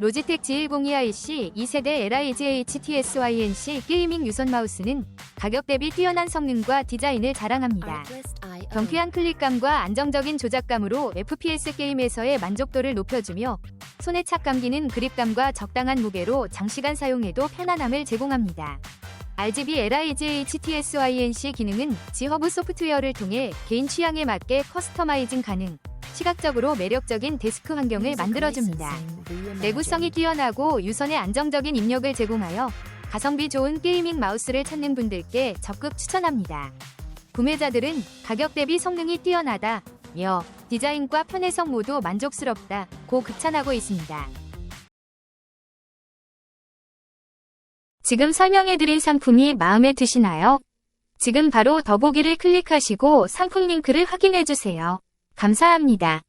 로지텍 G102IC 2세대 LIGHTSYNC 게이밍 유선 마우스는 가격 대비 뛰어난 성능과 디자인을 자랑합니다. 경쾌한 클릭감과 안정적인 조작감으로 FPS 게임에서의 만족도를 높여주며 손에 착 감기는 그립감과 적당한 무게로 장시간 사용해도 편안함을 제공합니다. RGB LIGHTSYNC 기능은 지허브 소프트웨어를 통해 개인 취향에 맞게 커스터마이징 가능, 시각적으로 매력적인 데스크 환경을 만들어줍니다. 내구성이 뛰어나고 유선의 안정적인 입력을 제공하여 가성비 좋은 게이밍 마우스를 찾는 분들께 적극 추천합니다. 구매자들은 가격 대비 성능이 뛰어나다, 며 디자인과 편의성 모두 만족스럽다, 고 극찬하고 있습니다. 지금 설명해드린 상품이 마음에 드시나요? 지금 바로 더보기를 클릭하시고 상품 링크를 확인해주세요. 감사합니다.